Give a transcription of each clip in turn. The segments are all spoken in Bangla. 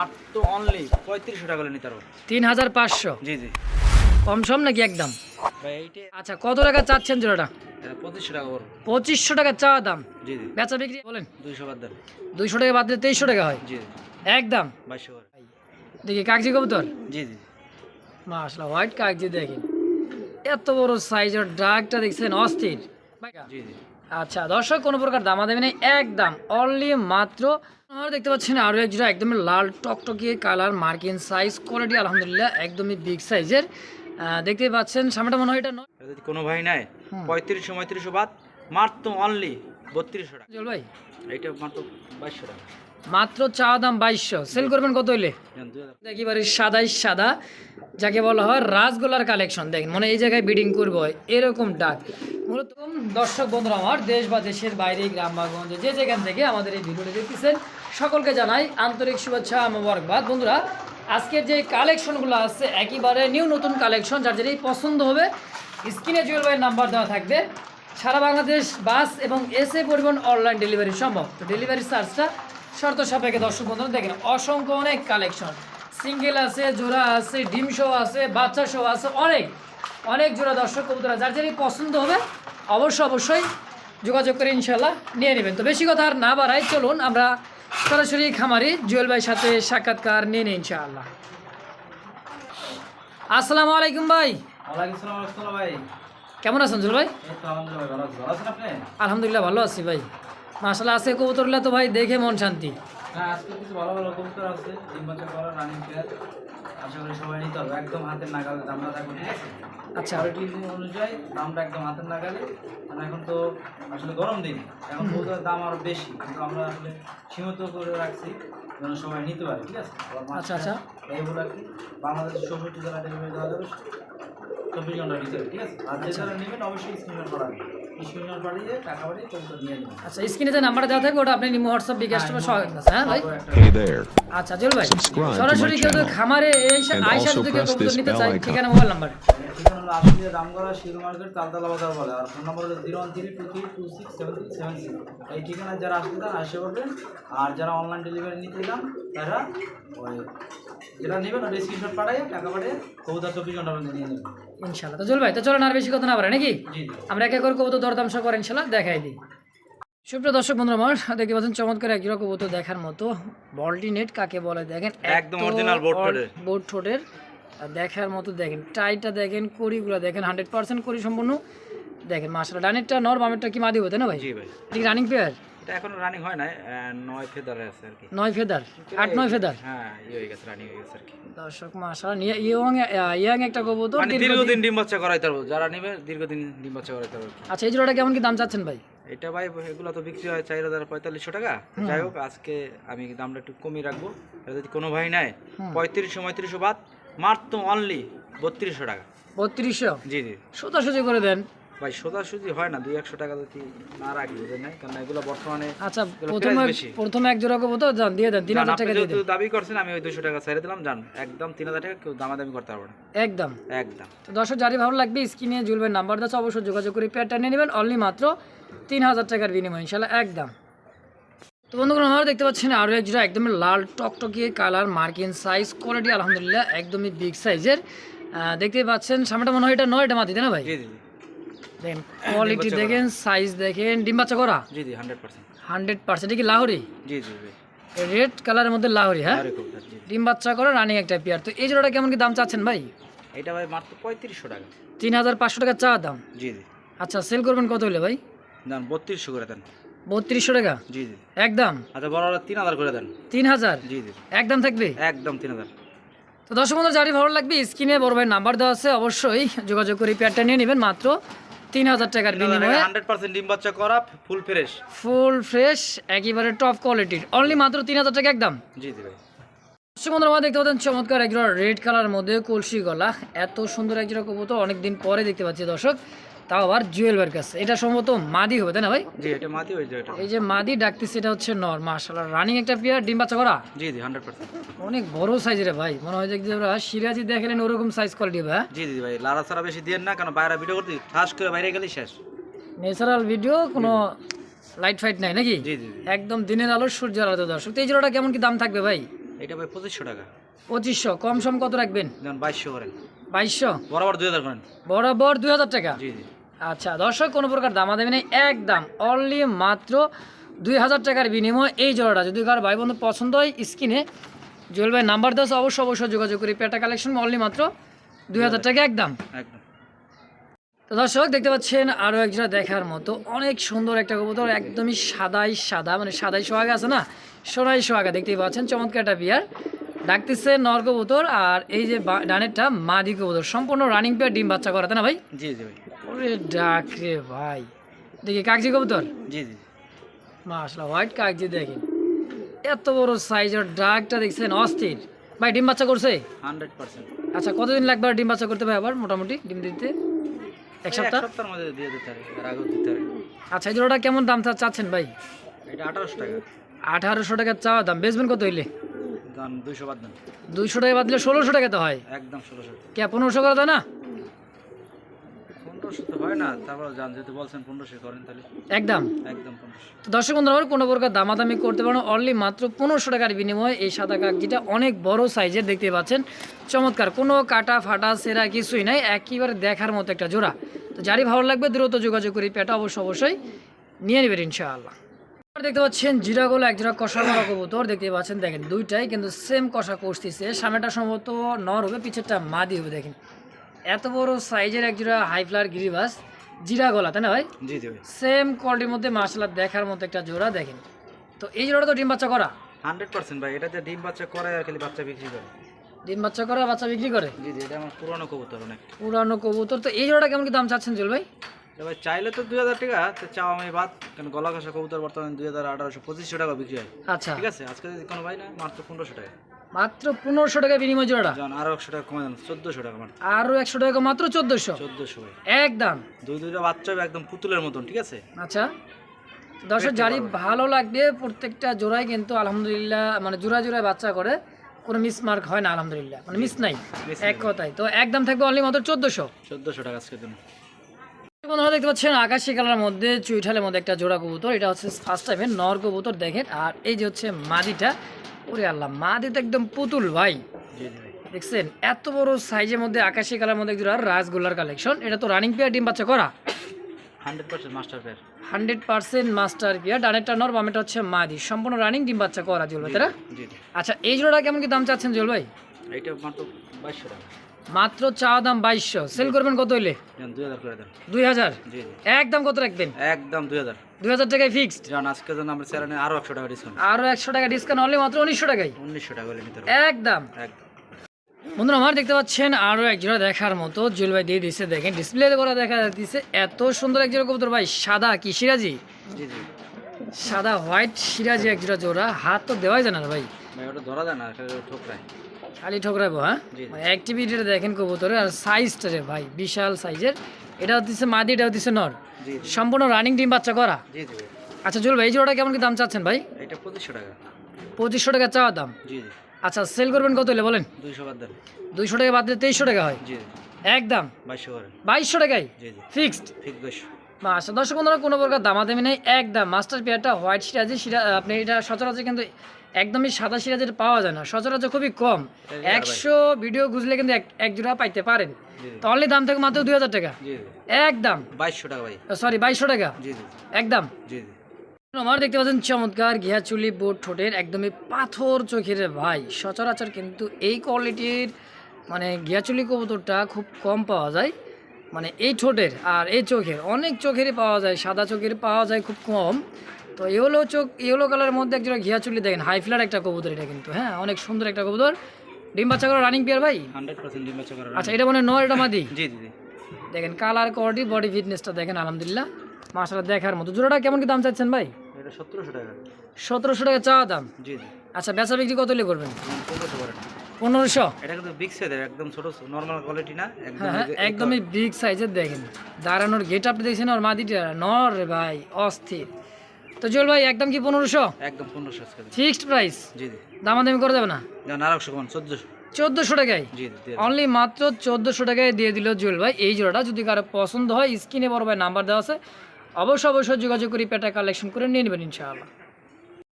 মাত্র অনলি পঁয়ত্রিশশো টাকা নিতে পারব। তিন হাজার পাঁচশো? জি জি। কম সম নাকি একদম? আচ্ছা কত টাকা চাচ্ছেন জোড়াটা? পঁচিশশো টাকা করব পঁচিশশো টাকা চা দাম। জি জি। বেচা বিক্রি বলেন। দুইশো বাদ দেন। দুইশো টাকা বাদ দিলে তেইশশো টাকা হয়? জি জি। একদম? বাইশশো দেখি কাগজি কবুতর? জি জি। মাসলা হোয়াইট কাগজি দেখেন। এত বড় সাইজের ডাকটা দেখছেন অস্থির। আচ্ছা দর্শক কোনো প্রকার দামা দেবে নেই একদম অনলি মাত্র আপনারা দেখতে পাচ্ছেন আরও এক জোড়া একদমই লাল টকটকিয়ে কালার মার্কিন সাইজ কোয়ালিটি আলহামদুলিল্লাহ একদমই বিগ সাইজের দেখতেই পাচ্ছেন সামনেটা মনে হয় এটা নয়। যদি কোনো ভাই নাই। পঁয়ত্রিশশো পঁয়ত্রিশশো বাদ মাত্র অনলি বত্রিশশো টাকা। জল ভাই। এইটা মাত্র বাইশশো টাকা। মাত্র চা দাম বাইশশো। সেল করবেন কত হইলে? একেবারে সাদাই সাদা যাকে বলা হয় রাসগোলার কালেকশন দেখেন মানে এই জায়গায় বিডিং করব এরকম ডাক। মূলত দর্শক বন্ধুরা আমার দেশ বা দেশের বাইরে গ্রাম বা গঞ্জে যে যেখান থেকে আমাদের এই ভিডিওটি দেখতেছেন সকলকে জানাই আন্তরিক শুভেচ্ছা, মোবারকবাদ। বন্ধুরা, আজকের যে কালেকশনগুলো আছে, একেবারে নিউ নতুন কালেকশন, যার যেটাই পছন্দ হবে, স্ক্রিনে জুয়েল ভাইয়ের নাম্বার দেওয়া থাকবে। সারা বাংলাদেশ বাস এবং এসএ পরিবহন অনলাইন ডেলিভারি সম্ভব। তো ডেলিভারি চার্জটা শর্ত সাপেক্ষে দর্শক বন্ধুরা দেখেন, অসংখ্য অনেক কালেকশন। সিঙ্গেল আছে, জোড়া আছে, ডিম শো আছে, বাচ্চা শো আছে, অনেক অনেক জোড়া দর্শক কবুতরা যার যেটাই পছন্দ হবে, অবশ্য অবশ্যই যোগাযোগ করে ইনশাল্লাহ নিয়ে নেবেন। তো বেশি কথা আর না বাড়াই, চলুন আমরা সরাসরি খামারি জুয়েল ভাইয়ের সাথে সাক্ষাৎকার নিয়ে নিন ইনশাআল্লাহ। আসসালামু আলাইকুম ভাই। ভাই। কেমন আছেন জুয়েল ভাই? আলহামদুলিল্লাহ ভালো আছি ভাই। মাসাল্লাহ আছে কবুতরগুলো তো ভাই দেখে মন শান্তি। হ্যাঁ আজকে কিছু ভালো ভালো কবুতর আছে তিন বছর করা রানিং প্লেয়ার আশা করি সবাই নিতে হবে একদম হাতের নাগালে দামটা থাকবে ঠিক আছে? আচ্ছা। অনুযায়ী দামটা একদম হাতের নাগালে। কারণ এখন তো আসলে গরম দিন এখন কবুতরের দাম আরও বেশি কিন্তু আমরা আসলে সীমিত করে রাখছি যেন সবাই নিতে পারে ঠিক আছে? আচ্ছা, আচ্ছা। এইগুলো আর কি। বাংলাদেশের চৌষট্টি জেলা ডেলিভারি দেওয়া যাবে চব্বিশ ঘণ্টার ভিতরে ঠিক আছে? আর যে যারা নেবেন অবশ্যই স্ক্রিনশট পাঠাবেন স্ক্রিনশট পাঠিয়ে টাকা পাঠিয়ে নিয়ে আচ্ছা স্ক্রিনে যে নাম্বারটা দেওয়া থাকবে ওটা আপনি নিমো হোয়াটসঅ্যাপ বিকাশ হ্যাঁ, সহ আছে হ্যাঁ ভাই. আচ্ছা জুয়েল ভাই সরাসরি কেউ তো খামারে And আয়সা press কবুতর নিতে icon. ঠিকানা মোবাইল নাম্বার। ঠিকানা হলো আশি রামগড়া শিরু মার্কেট তালতলা বাজার বলে আর ফোন নম্বর হলো zero one three two three two six seven three seven six এই ঠিকানায় যারা আসতে চান পারবেন আর যারা অনলাইন ডেলিভারি নিতে চান তারা ওই যেটা নেবেন ওটা স্ক্রিনশট পাঠাই টাকা পাঠিয়ে কবুতর চব্বিশ ঘণ্টার মধ্যে নিয়ে নেবেন। ইনশাল্লাহ তো জুয়েল ভাই তো চলেন আর বেশি কথা না পারে নাকি? আমরা এক এক করে কবুতর দরদাম সহ করে ইনশাল্লাহ দেখাই দিই। সুপ্রিয় দর্শক বন্ধুরা আমার দেখতে পাচ্ছেন চমৎকার এক জোড়া কবুতর দেখার মতো। বলটি নেট কাকে বলে দেখেন? একদম original boat ঠোঁটের। দেখার মতো দেখেন। টাইটা দেখেন কড়িগুলো দেখেন হান্ড্রেড পার্সেন্ট কড়ি সম্পূর্ণ। দেখেন মাসালা ডানেরটা নর বামেরটা কি মাদি হতে না ভাই? জি ভাই। ঠিক রানিং পেয়ার এটা এখনও রানিং হয় নাই নয় ফেদারে আছে আর কি। নয় ফেদার? আট নয় ফেদার? হ্যাঁ ইয়ে হয়ে গেছে রানিং হয়ে গেছে আর কি। দর্শক মাসালা ইয়ং ইয়াং একটা কবুতর মানে দীর্ঘদিন- ডিম বাচ্চা করাইতে পারব যারা নেবে দীর্ঘদিন ডিম বাচ্চা করাইতে পারব আচ্ছা এই জোড়াটা কেমন কি দাম চাচ্ছেন ভাই? এটা ভাই এগুলো তো বিক্রি হয় চার হাজার পঁয়তাল্লিশশো টাকা। যাই হোক আজকে আমি দামটা একটু কমিয়ে রাখব। যদি কোনো ভাই নেয় হুম। পঁয়ত্রিশশো পঁয়ত্রিশশো বাদ মাত্র অনলি বত্রিশশো টাকা। বত্রিশশো? জি জি। সোজাসুজি করে দেন। ভাই সোজাসুজি হয় না দুই একশো টাকা যদি না রাখি কারণ এগুলো বর্তমানে আচ্ছা প্রথমে প্রথমে এক জোড়া কবুতর যান দিয়ে দেন তিন হাজার টাকা দিয়ে দাবি করছেন আমি ওই দুশো টাকা ছেড়ে দিলাম জান একদম তিন হাজার টাকা কেউ দামাদামি করতে পারব না। একদম। একদম। তো দর্শক যারই ভালো লাগবে স্ক্রিনে জুলবেন নাম্বার দাচ্ছে অবশ্যই যোগাযোগ করে পেয়ারটা নিয়ে নেবেন। অনলি মাত্র তিন হাজার টাকার বিনিময় ইনশাল্লাহ একদম। তো বন্ধুগণ আমরা দেখতে পাচ্ছেন আরও এক জোড়া একদমই লাল টকটকিয়ে কালার মার্কিন সাইজ কোয়ালিটি আলহামদুলিল্লাহ একদমই বিগ সাইজের দেখতেই পাচ্ছেন সামনেটা মনে হয় এটা নয় এটা মাটি তাই না ভাই? জি জি জি। দেখেন কোয়ালিটি দেখেন সাইজ দেখেন ডিম বাচ্চা করা? জি জি হান্ড্রেড পার্সেন্ট হান্ড্রেড পার্সেন্ট কি লাহোরি? জি জি রেড কালারের মধ্যে লাহোরি হ্যাঁ। ডিম বাচ্চা করা রানিং একটা পেয়ার তো এই জোড়াটা কেমন কি দাম চাচ্ছেন ভাই? এটা ভাই মাত্র পঁয়ত্রিশশো টাকা। তিন হাজার পাঁচশো টাকা চা দাম। জি জি। আচ্ছা সেল করবেন কত হলে ভাই? দেন বত্রিশশো করে দেন। বত্রিশশো টাকা? জি জি। একদম আচ্ছা বড় তিন হাজার করে দেন। তিন হাজার? জি জি। একদম থাকবে? একদম তিন হাজার। তো দর্শক বন্ধু যারই ভালো লাগবে স্ক্রিনে বড় ভাই নাম্বার দেওয়া আছে অবশ্যই যোগাযোগ করে পেয়ারটা নিয়ে নেবেন। মাত্র তিন হাজার টাকার বিনিময়ে হান্ড্রেড পার্সেন্ট ডিম বাচ্চা করা ফুল ফ্রেশ ফুল ফ্রেশ একেবারে টপ কোয়ালিটির অনলি মাত্র তিন হাজার টাকা একদম। জি জি ভাই। দর্শক দেখতে পাচ্ছেন চমৎকার একজোড়া রেড কালার মধ্যে কলসি গলা। এত সুন্দর একজোড়া কবুতর অনেকদিন পরে দেখতে পাচ্ছি দর্শক। তাও আবার জুয়েল ভাইয়ের কাছে। এটা সম্ভবত মাদি হবে তাই না ভাই? জি এটা মাতি হয়ে যায় এটা। এই যে মাদি ডাকতেছে এটা হচ্ছে নর। মাশাআল্লাহ রানিং একটা পেয়ার ডিম বাচ্চা করা? জি জি হান্ড্রেড পার্সেন্ট অনেক বড় সাইজের ভাই। মনে হয় যে ওরা সিরাজি দেখলেন ওরকম সাইজ কোয়ালিটি ভাই জি জি ভাই লারা সারা বেশি দিয়ে না কারণ বাইরে ভিডিও করতে ঠাস করে বাইরে গেলেই শেষ। ন্যাচারাল ভিডিও কোনো লাইট ফাইট নাই নাকি? জি জি একদম দিনের আলো সূর্যের আলো দর্শক। এই জোড়াটা কেমন কি দাম থাকবে ভাই? এটা ভাই পঁচিশশো টাকা। পঁচিশশো। কম সম কত রাখবেন? যেমন বাইশশো করেন। বাইশশো? বরাবর দুই হাজার করেন। বরাবর দুই হাজার টাকা? জি জি। আচ্ছা দর্শক কোনো প্রকার দামা দেবে নেই একদম অনলি মাত্র দুই হাজার টাকার বিনিময়ে এই জোড়াটা। যদি কারও ভাই বন্ধু পছন্দ হয় স্ক্রিনে জুয়েল ভাই নাম্বার দশ অবশ্যই অবশ্যই যোগাযোগ করি পেটা কালেকশন অনলি মাত্র দুই হাজার টাকা একদম। একদম। তো দর্শক দেখতে পাচ্ছেন আরও একজোড়া দেখার মতো অনেক সুন্দর একটা কবুতর একদমই সাদাই সাদা মানে সাদাই সোহাগা আছে না সোনাই সোহাগা দেখতেই পাচ্ছেন চমৎকার একটা বিয়ার। ডাকতেছে নর কবুতর আর এই যে ডানেরটা মাদি কবুতর সম্পূর্ণ রানিং পেয়ার ডিম বাচ্চা করাতে না ভাই? জি জি ভাই। ওরে ডাক রে ভাই। দেখি কাগজি কবুতর? জি জি। মাসলা হোয়াইট কাগজি দেখেন। এত বড় সাইজের ডাকটা দেখছেন অস্থির। ভাই ডিম বাচ্চা করছে? Hundred percent. আচ্ছা কতদিন লাগবে ডিম বাচ্চা করতে ভাই আবার মোটামুটি ডিম দিতে? এক সপ্তাহ? সপ্তাহের মধ্যে দিয়ে দিতে আর আগেও দিতে পারে। আচ্ছা এই জোড়াটা কেমন দাম চাচ্ছেন ভাই? এটা আঠারোশো টাকা। আঠারোশো টাকা চাওয়া দাম বেচবেন কত হইলে? দাম দুইশো বাদ দেন। দুইশো টাকা বাদ দিলে ষোলোশো টাকা তো হয়। একদম ষোলোশো কে পনেরোশো করা যায় না? পনেরোশো তো হয় না তারপর যান যেহেতু বলছেন পনেরোশো করেন তাহলে। একদম। একদম পনেরোশো। তো দর্শক বন্ধুরা কোনো প্রকার দামাদামি করতে পারো অনলি মাত্র পনেরোশো টাকার বিনিময়ে এই সাদা কাগজিটা অনেক বড় সাইজের দেখতে পাচ্ছেন। চমৎকার কোনো কাটা ফাটা সেরা কিছুই নাই একেবারে দেখার মতো একটা জোড়া। তো যারই ভালো লাগবে দ্রুত যোগাযোগ করি পেটা অবশ্য অবশ্যই নিয়ে নেবেন ইনশাআল্লাহ। দেখতে পাচ্ছেন জিরাগুলো এক জোড়া কষা করা কবুতর দেখতে পাচ্ছেন দেখেন দুইটাই কিন্তু সেম কষা কষতেছে সামনেটা সম্ভবত নর হবে পিছেরটা মাদি হবে দেখেন। এত বড় সাইজের এক জোড়া হাই ফ্লার গিরিবাস জিরা গলা তাই না ভাই? জি জি সেম কোয়ালিটির মধ্যে মার্শাল দেখার মতো একটা জোড়া দেখেন। তো এই জোড়াটা তো ডিম বাচ্চা করা? হান্ড্রেড পার্সেন্ট ভাই এটাতে ডিম বাচ্চা করে আর খালি বাচ্চা বিক্রি করে। ডিম বাচ্চা করা বাচ্চা বিক্রি করে? জি জি এটা আমার পুরনো কবুতর অনেক। পুরানো কবুতর। তো এই জোড়াটা কেমন কি দাম চাচ্ছেন চল ভাই? এবার চাইলে তো দুই হাজার টাকা তো চাও আমি বাদ কারণ গলা কষা কবুতর বর্তমানে দুই হাজার আঠারোশো পঁচিশশো টাকা বিক্রি হয়। আচ্ছা। ঠিক আছে? আজকে যদি কোনো ভাই না মাত্র পনেরোশো টাকা। মাত্র পনেরোশো টাকা বিনিময় জোড়াটা? আরও একশো টাকা কমে দেন চোদ্দোশো টাকা মাত্র। আরও একশো টাকা মাত্র চোদ্দোশো? চোদ্দোশো একদম দুই দুইটা বাচ্চা একদম পুতুলের মতন ঠিক আছে? আচ্ছা। দর্শক জারি ভালো লাগবে প্রত্যেকটা জোড়াই কিন্তু আলহামদুলিল্লাহ মানে জোড়া জোড়ায় বাচ্চা করে কোনো মিস মার্ক হয় না আলহামদুলিল্লাহ। মানে মিস নাই এক কথায়। তো একদম থাকবে অনলি মাত্র চোদ্দোশো। চোদ্দোশো টাকা আজকের জন্য। বন্ধুরা দেখতে পাচ্ছেন আকাশি কালার মধ্যে চুইঠালের মধ্যে একটা জোড়া কবুতর। এটা হচ্ছে ফার্স্ট টাইমের নর কবুতর দেখেন। আর এই যে হচ্ছে মাদিটা ওরে আল্লাহ মা দিতে একদম পুতুল ভাই। দেখছেন এত বড় সাইজের মধ্যে আকাশি কালার মধ্যে একদম আর রাজগোল্লার কালেকশন এটা তো রানিং পেয়ার ডিম বাচ্চা করা? হান্ড্রেড পার্সেন্ট মাস্টার পেয়ার ডানেরটা নর বামেটা হচ্ছে মাদি। সম্পূর্ণ রানিং ডিম বাচ্চা করা জল ভাই তারা আচ্ছা এই জোড়াটা কেমন কি দাম চাচ্ছেন জল ভাই? এইটা মাত্র বাইশশো টাকা। মাত্র চা দাম বাইশশো। সেল করবেন কত হইলে? দুই হাজার একদম কত রাখবেন? একদম দুই হাজার। দুই হাজার টাকায় ফিক্সড যান জন্য আমরা চ্যানেলে আরও একশো টাকা ডিসকাউন্ট আরও একশো টাকা ডিসকাউন্ট হলে মাত্র উনিশশো টাকায়। উনিশশো টাকা হলে একদম। একদম। বন্ধুরা আমার দেখতে পাচ্ছেন আরও এক জোড়া দেখার মতো জুয়েল ভাই দিয়ে দিচ্ছে দেখেন করা দেখা যাচ্ছে এত সুন্দর এক জোড়া কবুতর ভাই সাদা কি সিরাজি? সাদা হোয়াইট সিরাজি জোড়া জোড়া হাত তো দেওয়াই যায় না ভাই। ভাই ওটা ধরা যায় না ঠোকরায়। খালি ঠোকরাবো হ্যাঁ? অ্যাক্টিভিটিটা দেখেন কবুতরের আর সাইজটা রে ভাই বিশাল সাইজের। এটা হচ্ছে মাদি এটা হচ্ছে নর। সম্পূর্ণ রানিং ডিম বাচ্চা করা। আচ্ছা জুয়েল ভাই এই জোড়াটা কেমন কি দাম চাচ্ছেন ভাই? এটা পঁচিশশো টাকা। পঁচিশশো টাকা চাওয়া দাম? আচ্ছা সেল করবেন কত হলে বলেন? দুইশো বাদ দেন। দুইশো টাকা বাদ দিলে তেইশশো টাকা হয়? একদম? বাইশশো বাইশশো জি ফিক্সড বাইশশো আচ্ছা দর্শক বন্ধুরা কোনো প্রকার দামাদামি নেই একদম। মাস্টার পেয়ারটা হোয়াইট সিরাজি সিরা আপনি এটা সচরাচর কিন্তু একদমই সাদা সিরাজের পাওয়া যায় না সচরাচর খুবই কম। একশো ভিডিও খুঁজলে কিন্তু এক জোড়া পাইতে পারেন। জি জি। তো অনলি দাম থেকে মাত্র দুই হাজার টাকা। একদম। বাইশশো টাকা ভাই। সরি বাইশশো টাকা। একদম। আমার দেখতে পাচ্ছেন চমৎকার ঘিয়া চুলি বোট ঠোঁটের একদমই পাথর চোখের ভাই। সচরাচর কিন্তু এই কোয়ালিটির মানে ঘিয়াচুলি কবুতরটা খুব কম পাওয়া যায়। মানে এই ঠোঁটের আর এই চোখের অনেক চোখেরই পাওয়া যায় সাদা চোখের পাওয়া যায় খুব কম। তো ইয়েলো চোখ ইয়েলো কালারের মধ্যে একজন ঘিয়াচুলি দেখেন হাই ফ্লার একটা কবুতর এটা কিন্তু হ্যাঁ অনেক সুন্দর একটা কবুতর। ডিম বাচ্চা করা রানিং পেয়ার ভাই? হান্ড্রেড পার্সেন্ট ডিম বাচ্চা করার আচ্ছা এটা মনে নয় এটা মাদি? জি জি দেখেন কালার কোয়ালিটি বডি ফিটনেসটা দেখেন আলহামদুলিল্লাহ। মাসালা দেখার মতো। জোড়াটা কেমন কি দাম চাচ্ছেন ভাই? এটা সতেরোশো টাকা। সতেরোশো টাকা চাওয়া দাম? জি জি। আচ্ছা বেচা বিক্রি কত হলে করবেন? পনেরোশো এটা কিন্তু বিগ সাইজের একদম ছোট নর্মাল কোয়ালিটি না হ্যাঁ হ্যাঁ একদমই বিগ সাইজের দেখেন। দাঁড়ানোর গেট আপনি দেখছেন ওর মাদিটা নর ভাই অস্থির। তো জল ভাই একদম কি পনেরোশো? একদম পনেরোশো ফিক্সড প্রাইস? জি দামাদামি করে দেবে না? যান আর একশো কমান চোদ্দোশো। চোদ্দোশো টাকায়? অনলি মাত্র চোদ্দোশো টাকায় দিয়ে দিল জুয়েল ভাই। এই জোড়াটা যদি কারও পছন্দ হয় স্ক্রিনে বড় ভাই নাম্বার দেওয়া আছে অবশ্যই অবশ্যই যোগাযোগ করে পেটা কালেকশন করে নিয়ে নেবেন ইনশাআল্লাহ।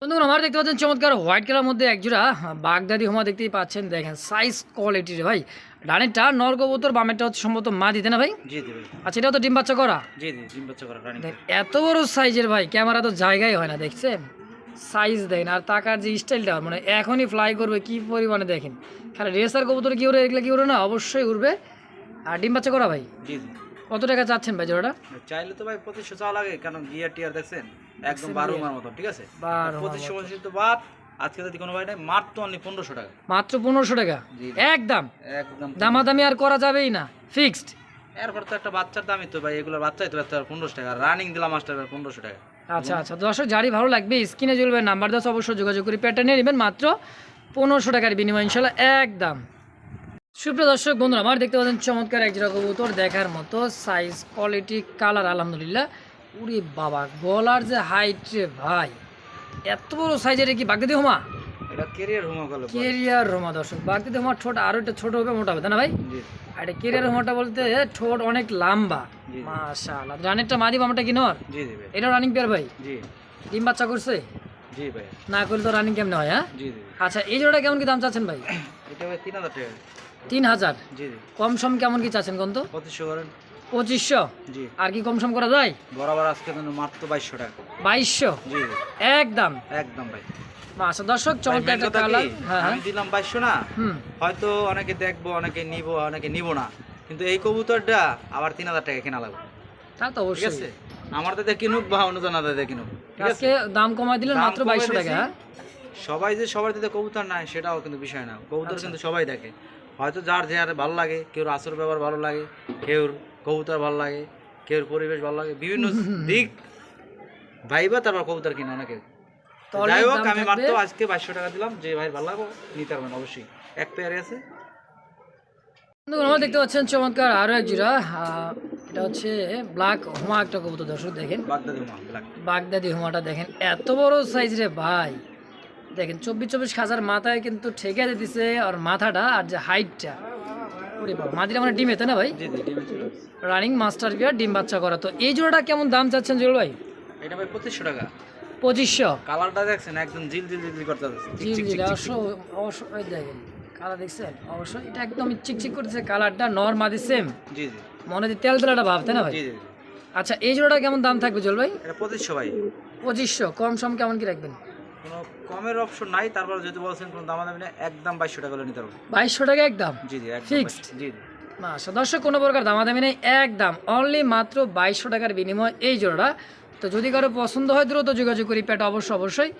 বন্ধুগণ আমার দেখতে পাচ্ছেন চমৎকার হোয়াইট কালার মধ্যে একজোড়া বাগদাদি হোমা দেখতেই পাচ্ছেন। দেখেন সাইজ কোয়ালিটির ভাই। ডানেরটা নর কবুতর বামেরটা হচ্ছে সম্ভবত মা দিতে না ভাই? জি জি ভাই। আচ্ছা এটাও তো ডিম বাচ্চা করা? জি জি ডিম বাচ্চা করা রানিং এত বড় সাইজের ভাই ক্যামেরা তো জায়গায় হয় না দেখছেন? সাইজ দেখেন আর টাকার যে স্টাইলটা মানে এখনই ফ্লাই করবে কি পরিমাণে দেখেন? খালি রেসার কবুতর কি উড়ে এগুলো কি উড়ে না? অবশ্যই উড়বে। আর ডিম বাচ্চা করা ভাই? জি জি। কত টাকা চাচ্ছেন ভাই জোড়াটা? চাইলে তো ভাই পঁচিশশো চাওয়া লাগে কারণ গিয়ার টিয়ার দেখছেন? একদম বারো মার মতো ঠিক আছে? পঁচিশশো পঁচিশ তো বাপ আজকে যদি কোনো ভাই নাই মাত্র অনলি পনেরোশো টাকা। মাত্র পনেরোশো টাকা? একদম? একদম। দামাদামি আর করা যাবেই না ফিক্সড এরপর তো একটা বাচ্চার দামই তো ভাই এগুলোর বাচ্চাই তো একটা পনেরোশো টাকা। রানিং দিলাম মাস্টার পনেরোশো টাকা। আচ্ছা আচ্ছা। দর্শক যারই ভালো লাগবে স্ক্রিনে জ্বলবে নাম্বার দশ অবশ্যই যোগাযোগ করে প্যাটার্ন নেবেন। মাত্র পনেরোশো টাকার বিনিময় ইনশাল্লাহ একদম। সুপ্রিয় দর্শক বন্ধুরা আমার দেখতে পাচ্ছেন চমৎকার এক জোড়া কবুতর দেখার মতো সাইজ কোয়ালিটি কালার আলহামদুলিল্লাহ। উরে বাবা গলার যে হাইট রে ভাই এত বড় সাইজের কি বাগদাদি হোমা? এটা কেরিয়ার হোমা গেল কেরিয়ার হোমা দর্শক বাগদাদি হোমার ঠোঁট আরও একটা ছোট হবে মোটা হবে না ভাই? জি। আর এটা কেরিয়ার হোমাটা বলতে ঠোঁট অনেক লম্বা। মাশাআল্লাহ রানেরটা মাদি বামাটা কি নর? জি এটা রানিং পেয়ার ভাই? জি। ডিম বাচ্চা করছে? জি ভাই। না করলে তো রানিং কেমনে হয় হ্যাঁ? জি জি। আচ্ছা এই জোড়া কেমন কি দাম চাচ্ছেন ভাই? এটা ভাই তিন হাজার টাকা। তিন হাজার? জি জি। কম সম কেমন কি চাচ্ছেন কোন তো? পঁচিশশো করেন। পঁচিশশো? জি। আর কি কম সম করা যায়? বরাবর আজকে মাত্র বাইশশো টাকা। বাইশশো? জি একদম। একদম ভাই। আচ্ছা দর্শক চমৎকার একটা কালার হ্যাঁ হ্যাঁ। আমি দিলাম বাইশশো না? হয়তো অনেকে দেখব অনেকে নিব অনেকে নিব না। কিন্তু এই কবুতরটা আবার তিন হাজার টাকা কেনা লাগবে। তা তো ঠিক অবশ্যই। আছে আমার দাদা কিনুক বা অন্য দাদা কিনুক। ঠিক আছে? দাম দিলেন মাত্র বাইশশো টাকা হ্যাঁ? সবাই যে সবার দিতে কবুতর নাই সেটাও কিন্তু বিষয় না। কবুতর আচ্ছা। কিন্তু সবাই দেখে। হয়তো যার যে আর ভালো লাগে কেউ আসর ব্যবহার ভালো লাগে কেউর কবুতর ভালো লাগে কেউর পরিবেশ ভালো লাগে বিভিন্ন দিক ভাইবা তারপর কবুতর কিনে অনেকে। যাই হোক আমি মাত্র আজকে বাইশশো টাকা দিলাম যে ভাই ভালো লাগবে নিতে পারবেন অবশ্যই। এক পেয়ারে আছে। আমরা দেখতে পাচ্ছেন চমৎকার আরও এক জোড়া এটা হচ্ছে ব্ল্যাক হোমা একটা কবুতর দর্শক দেখেন। বাগদাদি বাগদাদি হোমাটা দেখেন এত বড় সাইজ রে ভাই। দেখেন চব্বিশ চব্বিশ খাজার মাথায় কিন্তু ঠেকে দিতেছে আর মাথাটা আর যে হাইটটা। ওরে বাবা মাদিরা মানে ডিম এতে না ভাই? রানিং মাস্টার বিয়ার ডিম বাচ্চা করা। তো এই জোড়াটা কেমন দাম চাচ্ছেন জুয়েল ভাই? এটা ভাই পঁচিশশো টাকা। পঁচিশশো? কালারটা দেখছেন একদম জিল জিল জিল করতে আছে। জি জি অবশ্য অবশ্যই দেখেন কালার দেখছেন? অবশ্যই এটা একদম চিকচিক করতেছে কালারটা নর মাদি সেম। জি জি। মনে হচ্ছে তেল তেলাটা ভাব তাই না ভাই? জি জি জি। আচ্ছা এই জোড়াটা কেমন দাম থাকবে জল ভাই? এটা পঁচিশশো ভাই। পঁচিশশো কম সম কেমন কি রাখবেন? কোনো কমের অপশন নাই তারপর যদি বলছেন কোনো দামাদামি না একদম বাইশশো টাকা নিতে পারব বাইশশো টাকা একদম? জি জি? 2200 জি মাসা দর্শক কোনো প্রকার দামাদামি নেই একদম। অনলি মাত্র বাইশশো টাকার বিনিময় এই জোড়াটা। তো যদি কারও পছন্দ হয় দ্রুত যোগাযোগ করি পেটা অবশ্যই অবশ্যই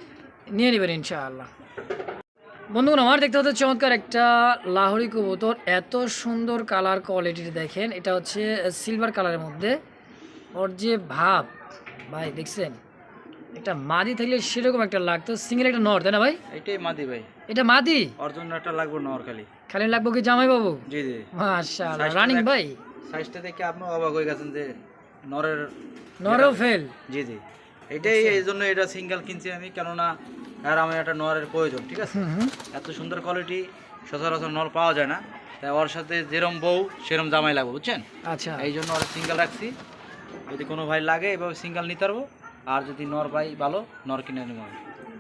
নিয়ে নেবেন ইনশাআল্লাহ। বন্ধুগণ আমার দেখতে হচ্ছে চমৎকার একটা লাহোরি কবুতর। এত সুন্দর কালার কোয়ালিটির দেখেন। এটা হচ্ছে সিলভার কালারের মধ্যে। ওর যে ভাব ভাই দেখছেন? এটা মাদি থাকলে সেরকম একটা লাগতো। সিঙ্গেল একটা নর তাই না ভাই? এটাই মাদি ভাই। এটা মাদি? ওর জন্য একটা লাগবে নর খালি। খালি লাগবো কি জামাই বাবু জি জি। মাশাআল্লাহ। রানিং ভাই? সাইজটা দেখে আপনি অবাক হয়ে গেছেন যে নরের নরেও ফেল জি জি। এটাই এই জন্য এটা সিঙ্গেল কিনছি আমি কেননা আর আমার একটা নরের প্রয়োজন ঠিক আছে? এত সুন্দর কোয়ালিটি সচরাচর নর পাওয়া যায় না। তাই ওর সাথে যেরম বউ সেরম জামাই লাগবে বুঝছেন? আচ্ছা। এই জন্য ওরা সিঙ্গেল রাখছি। যদি কোনো ভাই লাগে এভাবে সিঙ্গেল নিতে পারব। আর যদি নর পাই ভালো নর কিনে নেব।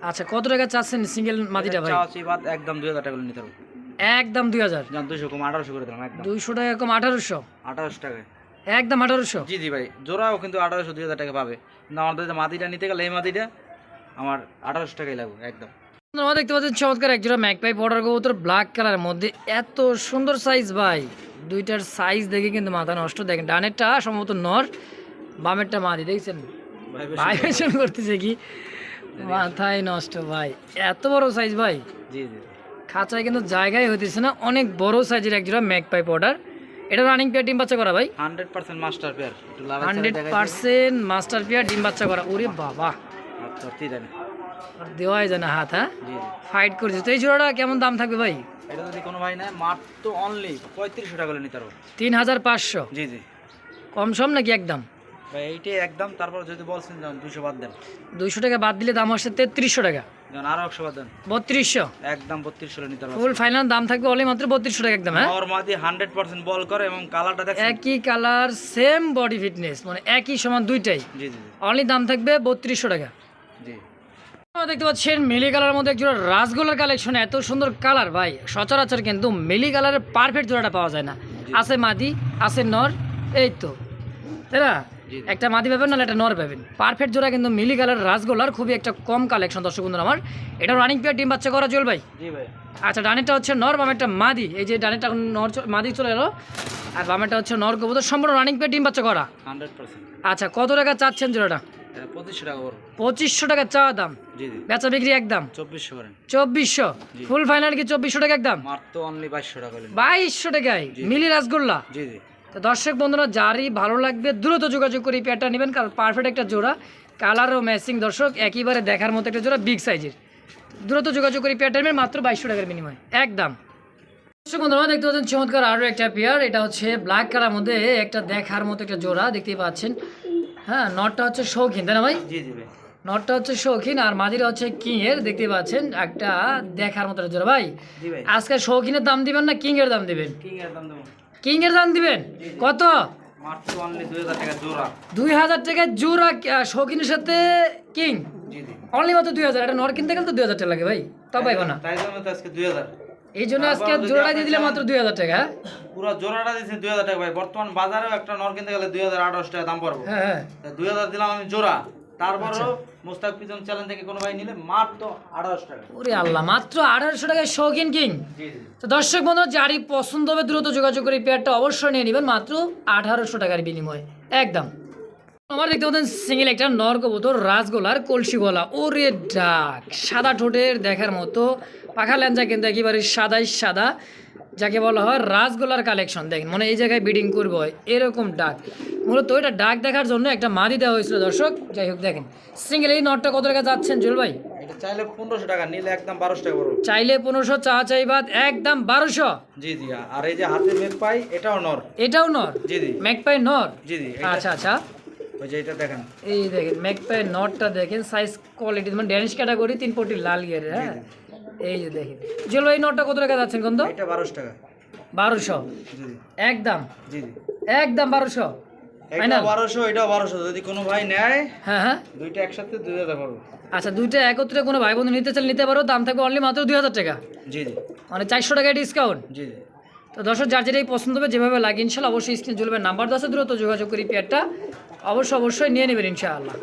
আচ্ছা কত টাকা চাচ্ছেন সিঙ্গেল মাটিটা ভাই? চাওয়া বাদ একদম দুই হাজার টাকা নিতে পারব একদম দুই হাজার? দুইশো কম আঠারোশো করে দিলাম একদম। দুইশো টাকা কম আঠারোশো? আঠারোশো টাকায় একদম আঠারোশো? জি জি ভাই জোড়াও কিন্তু আঠারোশো দুই হাজার টাকা পাবে। কিন্তু আমার যদি মাটিটা নিতে গেলে এই মাটিটা আমার আঠারোশো টাকাই লাগবে একদম। আমরা দেখতে পাচ্ছেন চমৎকার একজোড়া ম্যাকপাই পাউডার কবুতর ব্ল্যাক কালারের মধ্যে এত সুন্দর সাইজ ভাই। দুইটার সাইজ দেখে কিন্তু মাথা নষ্ট। দেখেন ডানেরটা সম্ভবত নর বামেরটা মাদি দেখছেন? ভাই ভাইব্রেশন করতেছে কি? মাথায় নষ্ট ভাই। এত বড় সাইজ ভাই। জি জি খাঁচায় কিন্তু জায়গায় হইতেছে না। অনেক বড় সাইজের এক একজোড়া ম্যাকপাই পাউডার এটা রানিং পেয়ার ডিম বাচ্চা করা ভাই? Hundred percent master pair hundred percent master pair ডিম বাচ্চা করা। ওরে বাবা। আচ্ছা ঠিক আর দেওয়াই যায় না হাত হ্যাঁ? ফাইট করছে। তো এই জোড়াটা কেমন দাম থাকবে ভাই? এটা যদি কোনো ভাই নেয় মাত্র অনলি পঁয়ত্রিশশো টাকা নিতে পারব। তিন হাজার পাঁচশো। জি জি। কম সম নাকি একদম? ভাই একদম তারপর যদি বলছেন যেমন দুশো বাদ দেন। দুইশো টাকা বাদ দিলে দাম আসছে তেত্রিশশো টাকা। যেমন আরও একশো বাদ দেন। বত্রিশশো? একদম বত্রিশশো নিতে পারব ফুল ফাইনাল দাম থাকবে অলি মাত্র বত্রিশশো টাকা একদম হ্যাঁ? নর্মাদি হান্ড্রেড পার্সেন্ট বল করে এবং কালারটা দেখছেন? একই কালার সেম বডি ফিটনেস মানে একই সমান দুইটাই। জি জি জি। অনলি দাম থাকবে বত্রিশশো টাকা। জি। দেখতে পাচ্ছেন মিলি কালারের মধ্যে একজোড়া রাসগোলার কালেকশন এত সুন্দর কালার ভাই। সচরাচর কিন্তু মিলি কালারের পারফেক্ট জোড়াটা পাওয়া যায় না। আছে মাদি আছে নর এই তো। তাই না? একটা মাদি পাবেন নাহলে একটা নর পাবেন। পারফেক্ট জোড়া কিন্তু মিলি কালার রাসগোলার খুবই একটা কম কালেকশন দর্শক বন্ধুরা আমার। এটা রানিং পেয়ার ডিম বাচ্চা করা চল ভাই? আচ্ছা ডানেরটা হচ্ছে নর বামেরটা মাদি। এই যে ডানেরটা এখন নর চ- মাদি চলে এলো। আর বামেরটা হচ্ছে নর কবুতর সম্পূর্ণ রানিং পেয়ার ডিম বাচ্চা করা। আচ্ছা কত টাকা চাচ্ছেন জোড়াটা? পঁচিশশো টাকা চাওয়া দাম। বেচা বিক্রি একদম। চব্বিশশো করেন। চব্বিশশো? ফুল ফাইনাল কি চব্বিশশো টাকা একদম? বাইশশো টাকা বাইশশো টাকায়? মিলি রাসগোল্লা? জি জি। তো দর্শক বন্ধুরা যারই ভালো লাগবে দ্রুত যোগাযোগ করে এই পেয়ারটা নেবেন। কারণ পারফেক্ট একটা জোড়া কালার ও ম্যাচিং দর্শক একইবারে দেখার মতো একটা জোড়া বিগ সাইজের দ্রুত যোগাযোগ করে পেয়ারটা নেবেন মাত্র বাইশশো টাকার বিনিময়ে। একদম। দর্শক বন্ধুরা দেখতে পাচ্ছেন চমৎকার আরও একটা পেয়ার এটা হচ্ছে ব্ল্যাক কালার মধ্যে একটা দেখার মতো একটা জোড়া দেখতেই পাচ্ছেন। হ্যাঁ নটটা হচ্ছে শৌখিন তাই না ভাই? জি জি ভাই। নটটা হচ্ছে শৌখিন আর মাঝিটা হচ্ছে কিং এর দেখতে পাচ্ছেন একটা দেখার মতো একটা জোড়া ভাই। আজকে শৌখিনের দাম দিবেন না কিং এর দাম দিবেন? কিং এর দাম দেবো। কিং এর দাম দিবেন? কত? অনলি দুই হাজার টাকা জোড়া। দুই হাজার টাকা জোড়া আহ, শৌখিনের সাথে কিং? জি জি। অনলি মাত্র দুই হাজার। এটা নর কিনতে গেলে তো দুই হাজার টাকা লাগে ভাই। তা পাইবো না। তাই জন্য আজকে দুই হাজার। এই জন্য আজকে জোড়াটা দিয়ে দিলে মাত্র দুই হাজার টাকা হ্যাঁ? পুরো জোড়াটা দিচ্ছে দুই হাজার টাকা ভাই। বর্তমান বাজারেও একটা নর কিনতে গেলে দুই হাজার টাকা দাম পড়ব। হ্যাঁ হ্যাঁ। দুই হাজার দিলাম আমি জোড়া। তারপরেও আচ্ছা। মুস্তাক পিজন চ্যালেঞ্জ থেকে কোনো ভাই নিলে তো আঠারোশো টাকা। ওরে আল্লাহ মাত্র আঠারোশো টাকায় শৌখিন কিং। তো দর্শক বন্ধু যারই পছন্দ হবে দ্রুত যোগাযোগ করে পেয়ারটা অবশ্যই নিয়ে নেবেন মাত্র আঠারোশো টাকার বিনিময়ে। একদম। আমার দেখতে পাচ্ছেন সিঙ্গেল একটা নর কবুতর রাজগোলার কলসি গলা। ওরে ডাক সাদা ঠোঁটের দেখার মতো পাখা ল্যাঞ্জা কিন্তু একেবারে সাদাই সাদা। যাকে বলা হয় রাজগোলার কালেকশন দেখেন মানে এই জায়গায় বিডিং করব এরকম ডাক মূলত এটা ডাক দেখার জন্য একটা মাদি দেওয়া হয়েছিল দর্শক। যাই হোক দেখেন সিঙ্গেল এই নটটা কত টাকা যাচ্ছেন জুল ভাই? চাইলে পনেরোশো টাকা নিলে একদম বারোশো টাকা পড়ব। চাইলে পনেরোশো চা চাই বাদ একদম বারোশো। জি জি আর এই যে হাতে এটাও নর। এটাও নর? জি জি। ম্যাকপাই নর? জি জি আচ্ছা আচ্ছা। ওই যে এটা দেখেন। এই দেখেন ম্যাকপাই নটটা দেখেন সাইজ কোয়ালিটি মানে ড্যানিশ ক্যাটাগরি তিন পটি লাল গিয়ারের হ্যাঁ? এই যে দেখেন। জল এই নটটা কত টাকা যাচ্ছেন কোন এটা বারোশো টাকা। জি একদম? জি জি। একদম বারোশো? এটা Final? বারোশো এটাও যদি কোনো ভাই নেয় হ্যাঁ হ্যাঁ। দুইটা একসাথে আচ্ছা দুইটা একত্রে কোনো ভাই বন্ধু নিতে চাইলে নিতে পারো। দাম থাকবে অনলি মাত্র দুই হাজার টাকা। জি জি। মানে চারশো টাকায় ডিসকাউন্ট জি জি। তো দর্শক যার যেটাই পছন্দ হবে যেভাবে লাগে ইনশাল্লাহ অবশ্যই স্ক্রিন চলবে নাম্বার দশে দ্রুত যোগাযোগ করি পেয়ারটা। অবশ্যই অবশ্যই নিয়ে নেবেন ইনশাআল্লাহ।